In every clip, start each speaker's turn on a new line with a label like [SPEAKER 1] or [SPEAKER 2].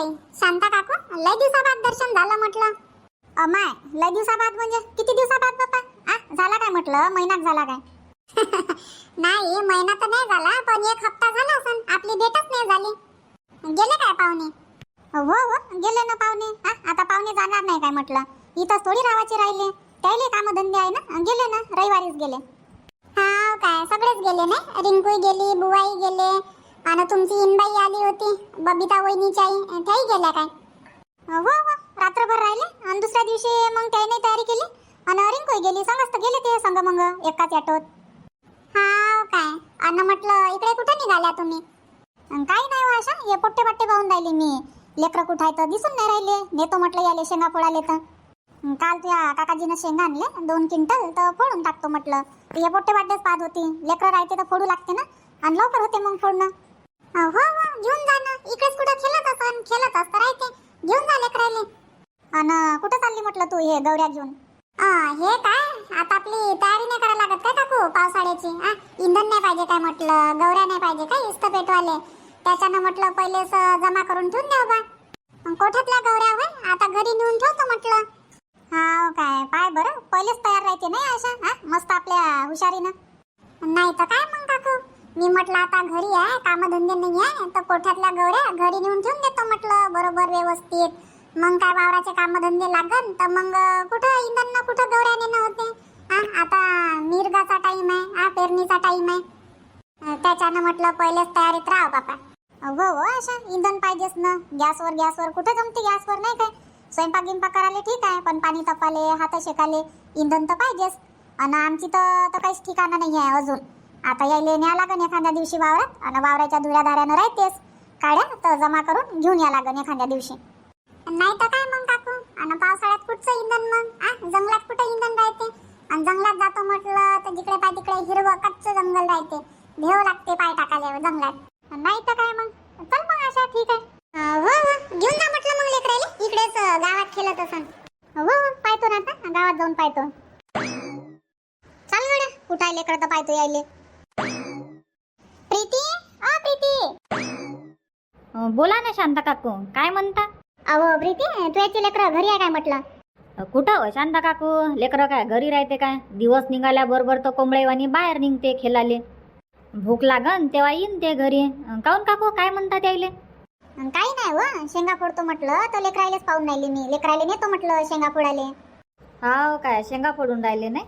[SPEAKER 1] बाई शांता काकू लय दिवसाबाद दर्शन झालं म्हटलं. अमाय लय दिवसाबाद म्हणजे किती दिवसाबाद बाप्पा? आ झाला काय म्हटलं? महिनाच झाला काय? नाही महिना तर नाही झाला पण एक हप्ता झाला असन. आपली भेटच नाही झाली. गेले काय पाहुणे? हो हो गेले ना पाहुणे. हा आता पाहुणे जाणार नाही काय म्हटलं? इथं थोडी राहायचे राहिले. त्याले कामधंदे आहे ना? गेले ना? रविवारीच गेले. हा काय सगळेच गेले नाही? रिंकू गेली बुवाई गेले. आणि तुमची इनबाई आली होती. बबिता वहिनीच्या आई त्याही गेल्या काय? हो हो रात्रभर राहिले. आणि दुसऱ्या दिवशी मग त्याने तयारी केली. आणि रिंकू गेली. संगच तर गेले ते संग मग एकाच ऑटोत हा काय? अन्न म्हटलं इकडे कुठे निघाल्या तुम्ही? काही नाही हो अशा हे पोट्टे पट्टे पाहून राहिले मी. लेकरं कुठं आहे तर दिसून नाही राहिले. नेतो म्हटलं याले शेंगा फोडाले तर. काल त्या काकाजीनं शेंगा आणले दोन क्विंटल तर फोडून टाकतो म्हटलं. हे पोट्टे पाट्टेच पाहत होती. लेकरं राहते तर फोडू लागते ना? आणि लवकर होते मग फोडणं. इकडेच कुठं खेळत असन खेळत असतं राहते. घेऊन जा लेकराले अन कुठं चालली म्हटलं तू हे गौऱ्या घेऊन? हे काय? आता आपली तयारी नाही करायला लागत काय काकू? पावसाळ्याची हा इंधन नाही पाहिजे काय म्हटलं? गौऱ्या नाही पाहिजे काय इस्त पेटवाले त्याच्यानं म्हटलं पहिलेच जमा करून ठेवून द्या बा अन कोठ्यातल्या गौऱ्या होय? आता घरी नेऊन ठेवतो म्हटलं. हा काय? पाय बरं. पहिलेच तयार राहते नाही अशा हा मस्त आपल्या हुशारीनं. नाही तर काय मग काकू? मी म्हटलं आता घरी आहे कामधंदे नाही आहे तर कोठ्यातल्या गवऱ्या घरी नेऊन ठेवून देतो म्हटलं. बरोबर व्यवस्थित. मग काय वावराचे कामधंदे लागन? तर मग कुठं इंधन ना कुठं गवऱ्या नेणं होते? हा आता मिरगाचा टाईम आहे हा पेरणीचा टाईम आहे. त्याच्यानं म्हटलं पहिलेच तयारीत राहा हो, बापा. हो हो अशा इंधन पाहिजेच ना. गॅसवर गॅसवर कुठं जमते गॅसवर नाही काय? स्वयंपाक गिंपाक करायला ठीक आहे पण पाणी तपाले हात शेकाले इंधन तर पाहिजेच. आणि आमची तर तर काहीच ठिकाणं नाही आहे अजून. आता यायला न्या लागन एखाद्या दिवशी वावरात आणि वावराच्या धुऱ्याधाऱ्यानं धाऱ्यानं राहतेच काड्या तर जमा करून घेऊन या लागन एखाद्या दिवशी. नाही तर काय मग काकू? आणि पावसाळ्यात कुठचं इंधन मग? आ? जंगलात कुठं इंधन राहते? आणि जंगलात जातो म्हटलं तर जिकडे पाय तिकडे हिरवं कच्चं जंगल राहते. भेव लागते पाय टाकायला जंगलात. नाही तर काय मग? चल मग अशा ठीक आहे. हो हो. घेऊन जा म्हटलं मग लेकराले इकडेच गावात खेळत असं हो हो. पाहतो ना आता. गावात जाऊन पाहतो. चाल गड्या. कुठं आहे लेकरं तर पाहतो यायले. प्रीती? अ प्रीती!
[SPEAKER 2] बोला ना शांता काकू काय म्हणता?
[SPEAKER 1] अहो प्रीती तू याची लेकरं घरी आहे काय म्हटलं?
[SPEAKER 2] कुठं हो शांता काकू? लेकरं काय घरी राहते काय? दिवस निघाल्याबरोबर तर कोंबडेवानी बाहेर निघते खेळाले भूक लागन तेव्हा येईन ते घरी. अं, काहून काकू काय म्हणतात यायले
[SPEAKER 1] अन काही नाही व शेंगा फोडतो म्हटलं तर लेकरायलेच पाहून राहिली मी. लेकरायले नेतो म्हटलं शेंगा फोडाले
[SPEAKER 2] हाव काय शेंगा फोडून राहिले नाही?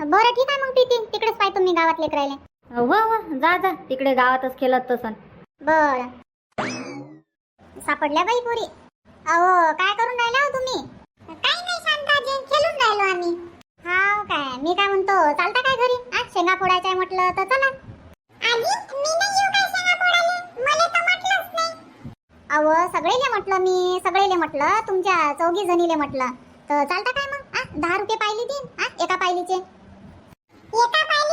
[SPEAKER 1] बरं ठीक आहे मग प्रीती. तिकडेच पाहतो मी गावात लेकरायले
[SPEAKER 2] हो, हो हो जा जा. तिकडे गावातच खेळत तसन
[SPEAKER 1] बर. सापडल्या बाई पुरी. अहो काय करून राहिला हो तुम्ही? काही नाही शांताजी खेळून राहिलो आम्ही. हा काय? मी काय म्हणतो चालता काय घरी? आज शेंगा फोडायचंय आहे म्हटलं तर चला. आजी मी नाही येऊ काय शेंगा मला तर म्हटलंच नाही. अहो सगळेले म्हटलं मी सगळेले म्हटलं तुमच्या चौघी जणीले म्हटलं. तर चालता काय मग? आ दहा रुपये पायली देईन आ एका पायलीचे. एका पाहिली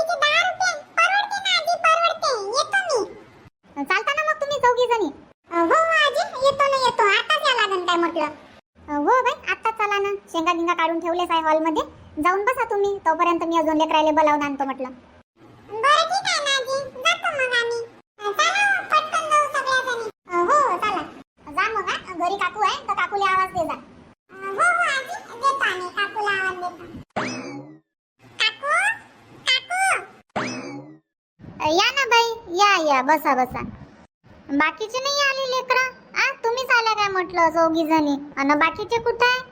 [SPEAKER 1] तुम्ही. तोपर्यंत मी अजून लेकरायले बोलावून आणतो म्हटलं. हो हा घरी काकू आहे तर काकूला आवाज दे जा. हो हो आजी. देतो आम्ही. काकूला आवाज देतो. काकू? काकू? या ना बाई. या या. बसा बसा. बाकीचे नाही आले लेकर? आ तुम्हीच आल्या काय म्हटलं चौघी जणी आणि बाकीचे कुठे आहे?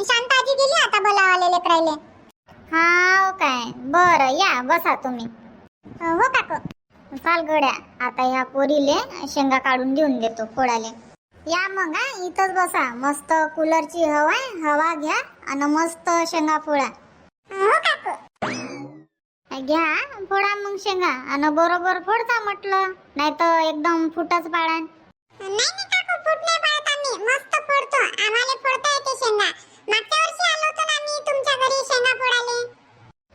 [SPEAKER 1] काकू शांताजी गेली आता बोलावाले लेकरायले हा काय. बरं या बसा तुम्ही. हो काकू. चाल गड्या आता ह्या पोरीले शेंगा काढून देऊन देतो फोडाले या मग हा इथंच बसा. मस्त कूलरची हवा हवा घ्या आणि मस्त शेंगा फोडा. हो काकू. घ्या फोडा मग शेंगा आणि बरोबर फोडता म्हटलं नाही तर एकदम फुटच पाडा नाही नाही काकू फुट नाही पाडत आम्ही. मस्त फोडतो. आम्हाला फोडता येते शेंगा. मागच्या वर्षी आलो होतो ना आम्ही तुमच्या घरी शेंगा फोडाले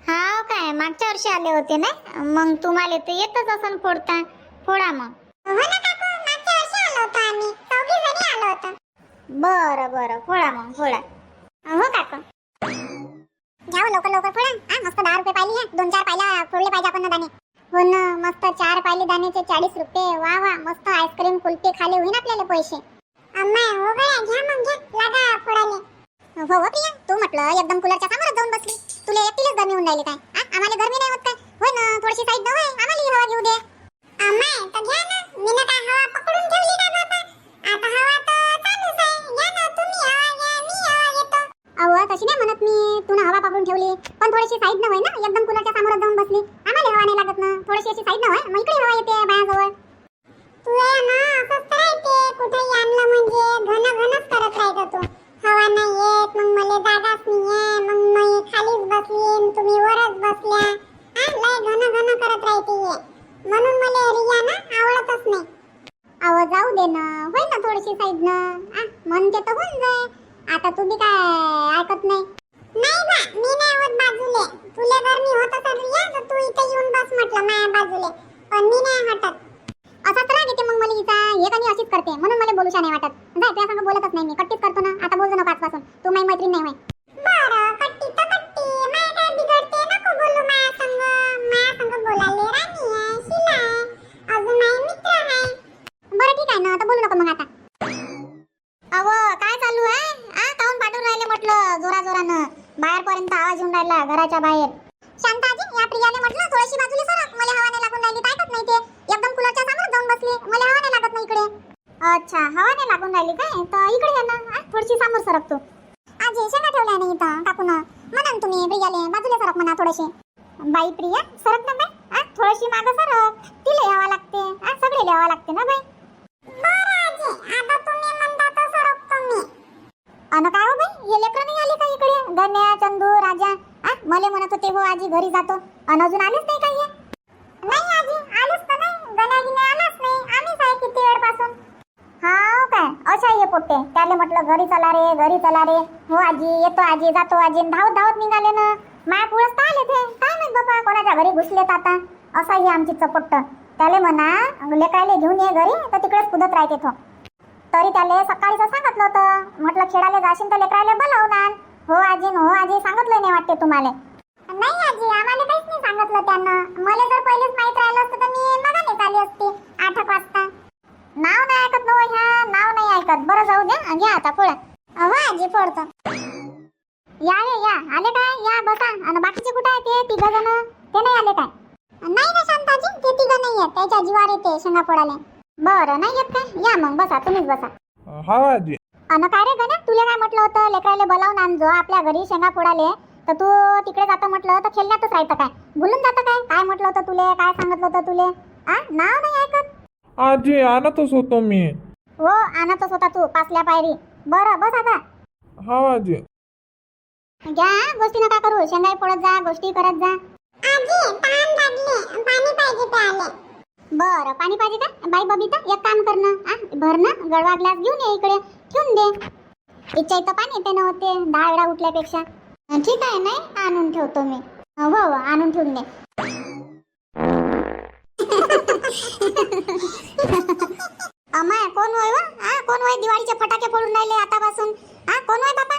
[SPEAKER 1] हा काय? मागच्या वर्षी आले होते ना? मग तुम्हाला ते येतच असन फोडता. फोडा मग. हो ना काकू मागच्या वर्षी आलो होतो आम्ही. चौघी जणी आलो होतो. बरं बरं. फोडा मग फोडा. हो काकू. घ्यावं लवकर लवकर फोडा. हा मस्त दहा रुपये पाहिली आहे दोन चार पाहिल्या फोडले पाहिजे आपण दाणे. हो ना मस्त चार पाहिली दाण्याचे चाळीस रुपये. वा वा मस्त आईस्क्रीम कुल्फी खाले होईन आपल्याला पैसे. अम्मा हो गया घ्या मग घ्या. लागा फोडाले. हो, हो प्रिया. तू म्हटलं एकदम कूलरच्या समोर जाऊन बसली. तुला एकटीलाच गरमी होऊन राहिली काय? आ? आम्हाला गरमी नाही होत काय? होय ना थोडीशी साईड न होय. आम्हाला हवा घेऊ दे. अम्मा तर घ्या ना. मी ना काय हवा पकडून ठेवली ना बाबा आता हवा तर चालूच आहे. घ्या ना तुम्ही हवा घ्या मी हवा घेतो. अहो तशी नाही म्हणत मी. तू हवा पकडून ठेवली. पण थोडीशी साईड ना होय ना एकदम कूलरच्या समोर जाऊन बसली. आम्हाला हवा नाही लागत ना. थोडीशी अशी साईड होय. मग इकडे हवा येते बायाजवळ. तू आहे ना असंच राहते. कुठेही आणलं म्हणजे घन घनच करत राहतो तू. हवा नाही येत मग मला जागाच नाहीये. मग मी खालीच बसली तुम्ही वरच बसल्या. हा लय घन घन करत राहते म्हणून मला रियाना आवडतच नाही. अहो जाऊ दे ना. होय ना थोडीशी साईड ना. म्हणते तर होऊन जाय. आता तुम्ही काय ऐकत नाही बा मी नाही होत बाजूले तुला गरमी होत असेल रिया तर तू इथे येऊन बस म्हटलं माझ्या बाजूले पण मी नाही हटत असाच राग येते मग मला हिचा हे कधी अशीच करते म्हणून मला बोलूशा नाही वाटत जाय तुझ्या संग बोलतच नाही मी कट्टीच करतो ना आता बोलतो ना पाचपासून तू माझी मैत्रीण नाही होय बरं कट्टी तर कट्टी माय काय बिघडते नको बोलू माया संग माया संग बोलायले राणी आहे शिला आहे अजून माझे मित्र आहे बरं ठीक आहे ना आता बोलू नको मग आता अव काय चालू आहे आ काऊन पाठवून राहिले म्हटलं जोरा जोरानं बाहेरपर्यंत आवाज येऊन राहिला घराच्या बाहेर. शांताजी या प्रियाने म्हटलं थोडीशी बाजूला सरक मला हवा नाही लागून राहिली काय ऐकत नाही ते. एकदम कुलरच्या समोर जाऊन बसली मला हवा नाही लागत नाही इकडे. अच्छा हवा नाही लागून राहिली काय? तर इकडे ये ना थोडीशी समोर सरक तू आज शेंगा ठेवल्या नाही इथं काकून. म्हणा तुम्ही प्रियाले बाजूला सरक म्हणा थोडेसे. बाई प्रिया सरक ना बाई. आ, थोडीशी मागं सरक तिला यावं लागते. आ, सगळे यावं लागते ना बाई. बरं आजी आता तुम्ही म्हणता तर सरकतो मी. अन काय हो हे लेकरं नाही आले का इकडे? गण्या चंदू राजा. आ मले म्हणत होते हो आजी घरी जातो. अन अजून आलेच नाही का ये नाही आजी आलेच तर नाही. गण्या आलाच नाही. आम्हीच आहे किती वेळपासून. हा काय? अशा ये पोट्टे. त्याले म्हटलं घरी चला रे घरी चला रे. हो आजी येतो आजी जातो आजी. धावत धावत निघाले ना. माया पुढंच तर आले ते? काय माहीत बाबा कोणाच्या घरी घुसलेत आता? असा ही आमची चपट्ट. त्याले म्हणा लेकायले घेऊन ये घरी तर तिकडेच कुदत राहते तो. तरी त्याले सकाळीच सांगितलं होतं म्हटलं खेळायला जाशील तर लेकराले बोलावून हो आजी न हो आजी सांगितलं नाही वाटते तुम्हाला. नाही आजी आम्हाला काहीच नाही सांगितलं त्यानं. मला जर पहिलेच माहीत राहिलं असतं तर मी मागानेच आली असती आठ वाजता. नाव नाही ऐकत नव ह्या नाव नाही ऐकत. बरं जाऊ द्या घ्या आता पुढं. हो आजी फोडतो या ये या. आले काय? या बसा. आणि बाकीचे कुठे आहे ते तिघ जण ते नाही आले काय? नाही ना शांताजी ते तिघ नाही आहेत. त्याच्या जीवार येते शेंगा फोडाले बरं नाही येत काय? या मग बसा. तुम्हीच बसा.
[SPEAKER 3] हा आजी.
[SPEAKER 1] अन काय रे गण्या तुला काय म्हटलं होतं लेकराले बोलावून आणजो आपल्या घरी शेंगा फोडाले. तर तू तिकडे जातो म्हटलं तर खेळण्यातच राहतं काय? भुलून जातं काय? काय म्हटलं होतं तुले? काय सांगितलं होतं तुले? आ? नाव नाही ऐकत?
[SPEAKER 3] आजी आणतच होतो मी.
[SPEAKER 1] हो आणतच होता तू पासल्या पायरी. बरं बस आता.
[SPEAKER 3] हा आजी.
[SPEAKER 1] घ्या गोष्टी नका करू. शेंगाई पडत जा गोष्टी करत जा. बरं पाणी पाहिजे का? बाई बबिता एक काम कर ना. आ, भर ना गडवा ग्लास घेऊन ये इकडे. ठेवून दे. इच्छा इथं पाणी येते नव्हते हो दहा वेळा उठल्यापेक्षा. ठीक आहे नाही? आणून ठेवतो मी. हो हो आणून ठेवून दे. अमाय कोण होय व? हा कोण होय? दिवाळीचे फटाके फोडून राहिले आतापासून. हा कोण होय बापा?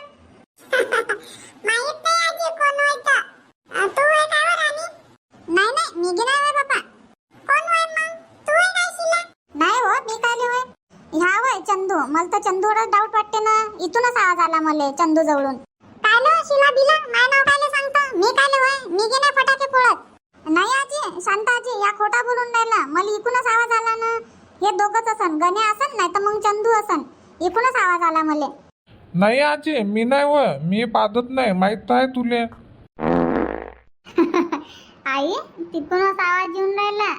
[SPEAKER 1] माहीत नाही आजी कोण होय तर. तू होय काय वर राणी? नाही नाही मी गेला नाही होय बाबा कोण होय मग? तू होय काय शिला? नाही हो मी काय होय? चंदू मला तर चंदूवरच डाऊट वाटते ना. इथूनच आवाज आला मला चंदू जवळून काय लो शिला बिला? माझं नाव काय सांगता? मी काय होय? मी गी नाही फटाके फोडत. नाही आजी शांता आजी या खोटा बोलून राहिला. मला इकूनच आवाज आला ना. हे दोघच असन गणे असन नाही तर मग चंदू असन. इकूनच आवाज आला मला.
[SPEAKER 3] नाही आजी मी नाही व मी पादत नाही. माहीत आहे तुले.
[SPEAKER 1] आई तिथूनच आवाज येऊन राहिला.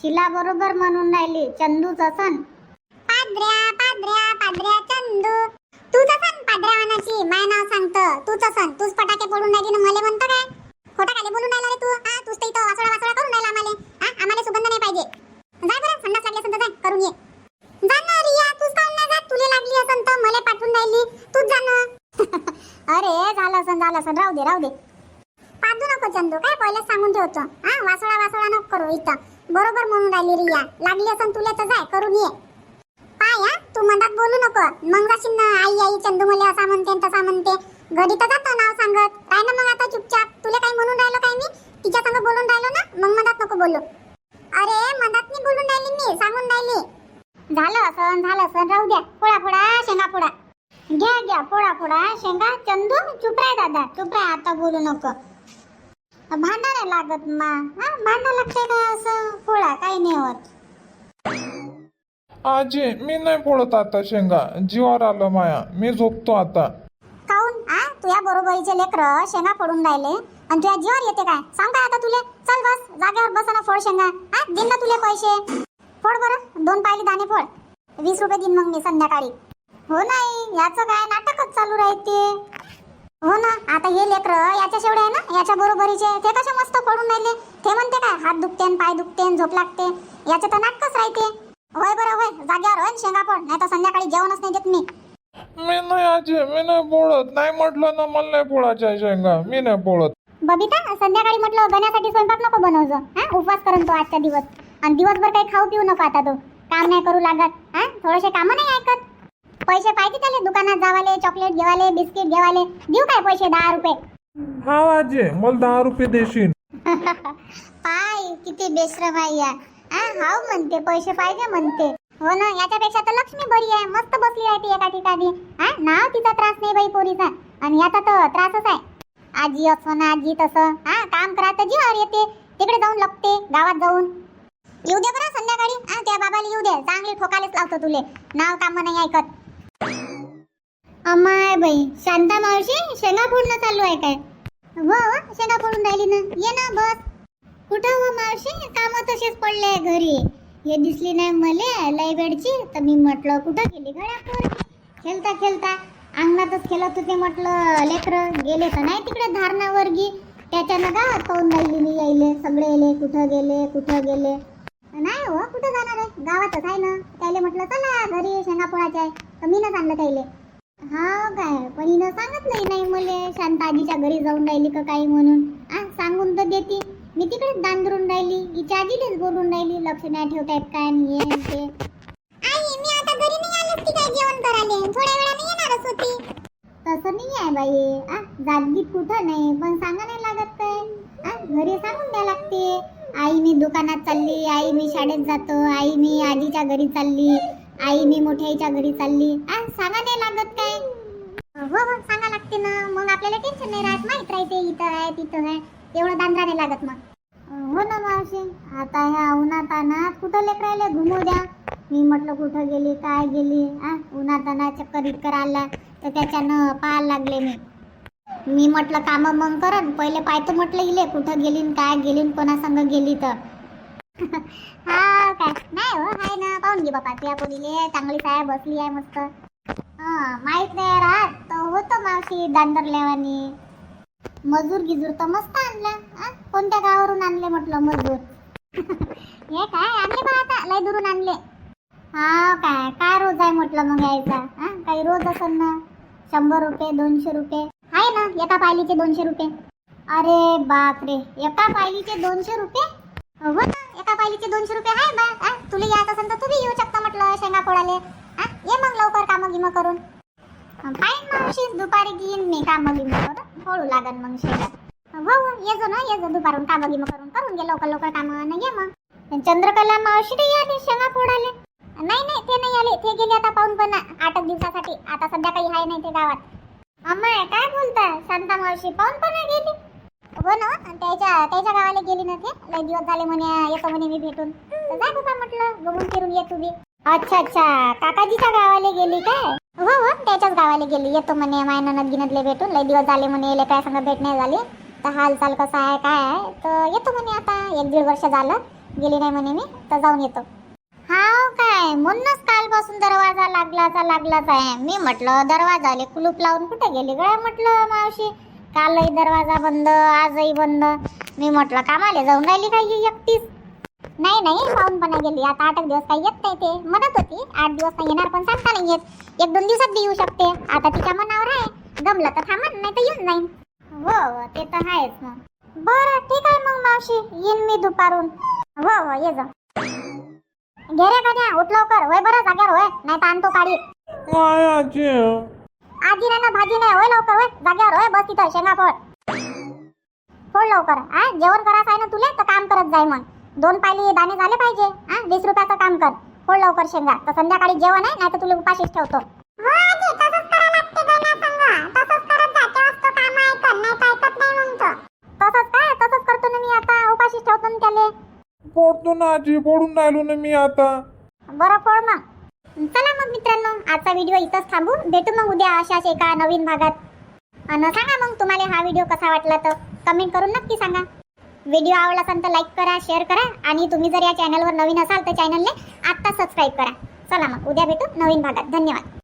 [SPEAKER 1] शिला बरोबर म्हणून राहिली. चंदूच असन. पाद्र्या पाद्र्या पाद्र्या चंदू. तूच असन पाद्र्या मनाची माय नाव सांगतं. तूच असन तूच फटाके फोडून राहिली ना मला म्हणतो काय? खोटा खाली बोलून राहिला रे तू. हा तूच तर इथं वासोडा वासोडा करून राहिला आम्हाला. हा आम्हाला सुगंध नाही पाहिजे. जाय बरं संडास लागली असेल तर जाय करून ये. जा ना रिया तूच काऊन नाही जात. तुला लागली असेल तर मला पाठवून राहिली. तूच जा ना. अरे झालं असन झालं असन. राहू दे राहू दे. पादू नको चंदू. काय पहिलेच सांगून ठेवतो. हा वासोळा वासोळा नको करू इथं. बरोबर म्हणून राहिली रिया. लागली असं तुला तर जाय करून ये. पाय हा. तू मनात बोलू नको. मग जाशील ना आई आई चंदू मला असा म्हणते तसा म्हणते. घरी तर जातो नाव सांगत. काय ना मग आता चुपचाप. तुला काही म्हणून राहिलो काय मी? तिच्या संग बोलून राहिलो ना? मग मनात नको बोलू. अरे मनात मी बोलून राहिली मी सांगून राहिली. झालं असं झालं असं राहू द्या. पोळा पोळा शेंगा पोळा घ्या घ्या पोळा पोळा शेंगा चंदू चुप राय दादा चुप राय आता बोलू नको. भांडा नाही लागत मा हा? भांडा लागते का असं? पोळा काही नाही होत.
[SPEAKER 3] आजी मी नाही फोडत आता शेंगा. जीवावर आलं माया. मी झोपतो आता.
[SPEAKER 1] काऊन? आ? तुझ्या बरोबरीचे लेकर शेंगा पडून राहिले. आणि तुझ्या जीवावर येते काय? सांग काय आता तुले? चल बस जागेवर बस ना फोड शेंगा. आ? दिन ना तुले पैसे? फोड बरं. दोन पायली दाणे फोड. वीस रुपये दिन मग मी संध्याकाळी. हो नाही याचं काय नाटकच चालू राहते. हो ना आता हे लेकर याच्या शेवडे आहे ना? याच्या बरोबरीचे ते कसे मस्त पडून राहिले? ते म्हणते काय हात दुखते पाय दुखते झोप लागते. याचे तर नाटकच राहते. होय बरं होय. जागेवर होय शेंगा फोड नाही तर संध्याकाळी जेवणच नाही देत मी.
[SPEAKER 3] मी नाही आजी मी नाही पोळत. नाही म्हटलं ना मला नाही पोळायच्या शेंगा. मी नाही पोळत.
[SPEAKER 1] बबिता संध्याकाळी म्हटलं गण्यासाठी स्वयंपाक नको बनवजो. हा? उपवास करून तो आजचा दिवस. आणि दिवसभर काही खाऊ पिऊ नको आता तो. काम नाही करू लागत. हा? थोडेसे कामं नाही ऐकत. पैसे पाहिजे त्याले दुकानात जावाले चॉकलेट घेवाले बिस्किट घेवाले. देऊ काय पैसे? दहा रुपये.
[SPEAKER 3] हा आजी मला दहा रुपये देशील.
[SPEAKER 1] पाय किती बेश्रम आहे या. हा हाव म्हणते पैसे पाहिजे म्हणते. हो ना याच्यापेक्षा तर लक्ष्मी बरी आहे मस्त बसली आहे ती एका ठिकाणी. हा ना तिचा त्रास नाही बाई पोरीचा. आणि याचा तर त्रासच आहे. आजी असो ना आजी तसं. हा काम करा तर जीवावर येते. तिकडे जाऊन लपते गावात जाऊन. येऊ दे बरं संध्याकाळी. हा त्या बाबाला येऊ दे. चांगली ठोकालेच लावतो तुले. नाव काम नाही ऐकत. अमाय बाई शांता मावशी शेंगा फोडणं चालू आहे काय? हो, हो शेंगा फोडून राहिली ना. ये ना बस. कुठं हो मावशी? काम तसेच पडले घरी. हे दिसली नाही मले लय वेळची तर मी म्हटलं कुठं गेली घरापूर खेळता खेळता अंगणातच खेळत होते म्हटलं लेकर. गेले तर नाही तिकडे धारणा वर्गी त्याच्यानं का पाहून राहिली मी यायले सगळे येले कुठं गेले कुठं गेले? नाही हो कुठं जाणार आहे? गावातच आहे ना. त्याले म्हटलं चला घरी शेंगापोळाच्या आहे. तर ना सांगलं त्याले. हा काय? पण हिनं सांगत नाही नाही मले शांता आजीच्या घरी जाऊन राहिली का काही म्हणून? आ सांगून तर देते. मी तिकडेच दांदरून राहिली हिच्या आजीलेच बोलून राहिली लक्ष नाही ठेवतायत काय आणि हे आणि ते. आई मी आता घरी नाही आले की काय जेवण करायला? थोड्या वेळाने येणारच होती. तसं नाही आहे बाई. आ जागदीत कुठं नाही पण सांगा नाही लागत काय? आ घरी सांगून द्या लागते. आई मी दुकानात चालली आई मी शाळेत जातो आई मी आजीच्या घरी चालली आई मी मोठ्याईच्या घरी चालली. आ सांगा नाही लागत काय? हो हो सांगा लागते ना. मग आपल्याला टेन्शन नाही राहत. माहीत राहते इथं आहे तिथं आहे. एवढं दांडरा नाही लागत मग. हो ना मावशी. आता ह्या उन्हात अनात कुठं लेकरायला घुमू द्या? मी म्हटलं कुठं गेली काय गेली? आ उन्हात चक्कर इतकर आला तर त्याच्यानं पाहायला लागले मी. मी म्हटलं काम मग करन पहिले पाहतो म्हटलं इले कुठं गेली काय गेली न कोणा संग गेली तर. हा काय? नाही हो आहे ना. पाहून घे बापा त्या पोरीले. चांगलीच आहे बसली आहे मस्त. हा माहीत नाही राहत तर होतं मावशी दांडरल्यावानी मजूर गिजूर तर मस्त आणला. आ? कोणत्या गावावरून आणले म्हटलं मजूर? हे काय आणले बा आता? लय दुरून आणले. हा काय? काय रोज आहे म्हटलं मग यायचा? हा? काही रोज असेल ना? शंभर रुपये दोनशे रुपये. आहे ना? एका पायलीचे दोनशे रुपये. अरे बापरे! एका पायलीचे दोनशे रुपये? हो ना? एका पायलीचे दोनशे रुपये आहे बा. आ? तुला यात असेल तर तुम्ही येऊ शकता म्हटलं शेंगा फोडाले आ? ये मग लवकर कामं गिमं करून. पाहिन मावशी दुपारी घेईन मी कामं गिमं करून. फोडू लागन मग शेतात. हो ये जो ना ये जो दुपारून कामं गिमं करून. करून घे लवकर लवकर कामं ये मग. चंद्रकला मावशी नाही आली शेंगा फोडाले नाही नाही ते नाही आले. ते गेले आता पाहून पण आठ दिवसासाठी. आता सध्या काही आहे नाही ते गावात. अम्मा काय बोलता? शांता मावशी पाहून पण गेली. हो ना त्याच्या त्याच्या गावाला गेली ना ते. लय दिवस झाले म्हणे येतो म्हणे मी भेटून. जाय बाबा म्हटलं घुमून फिरून ये तुम्ही अच्छा अच्छा. काकाजीच्या गावाला गेली काय? हो हो त्याच्याच गावाला गेली. येतो म्हणे माय ननद गिनतले भेटून. लय दिवस झाले म्हणे येले काय सांगा भेट नाही झाली. तर हालचाल कसा आहे काय आहे? तर येतो म्हणे आता. एक दीड वर्ष झालं. गेली नाही म्हणे मी तर जाऊन येतो. हाव काय? म्हणूनच कालपासून दरवाजा लागलाचा लागलाच आहे. मी म्हटलं दरवाजाले कुलूप लावून कुठे गेली गळ्या म्हटलं मावशी कालही दरवाजा बंद आजही बंद. मी म्हटलं कामाले जाऊन राहिली काय एकटीच? नाही नाही पाहून पण नाही गेली. आता आठ एक दिवस काही येत नाही ते. म्हणत होती. आठ दिवस नाही येणार पण सांगता नाही येत. एक दोन दिवसात बी येऊ शकते. आता तिच्या मनावर आहे. जमलं तर थांबन नाही तर येऊन जाईन. हो हो ते तर आहेच मग बरं ठीक आहे मग मावशी. येईन मी दुपारून. हो हो ये जा. घे रे कन्या उठ लवकर. वय बरं जाग्यावर होय. नाही तर आणतो काढी
[SPEAKER 3] काय आजी?
[SPEAKER 1] आजी नाही ना भाजी नाही. होय लवकर होय. जाग्यावर होय. बस तिथं शेंगा फोड फोड लवकर. हा जेवण करायचं आहे ना तुले? तर काम करत जाय मग. दोन पायली दाणे झाले पाहिजे. हा वीस रुपयाचं काम कर. फोड लवकर शेंगा. तर संध्याकाळी जेवण आहे नाही तर तुला उपाशीच ठेवतो. हो तसंच काय? तसंच करतो ना मी आता. उपाशीच ठेवतो ना त्याले.
[SPEAKER 3] फोडतो ना आजी फोडून राहिलो ना मी आता.
[SPEAKER 1] बरं फोड मग. चला मग मित्रांनो आजचा व्हिडिओ इथंच थांबू. भेटू मग उद्या अशाच एका नवीन भागात. आणि सांगा मग तुम्हाला हा व्हिडिओ कसा वाटला तर. कमेंट करून नक्की सांगा. व्हिडिओ आवडला असेल तर लाईक करा शेअर करा. आणि तुम्ही जर या चॅनलवर नवीन असाल तर चॅनलने आत्ता सबस्क्राईब करा. चला मग उद्या भेटू नवीन भागात. धन्यवाद.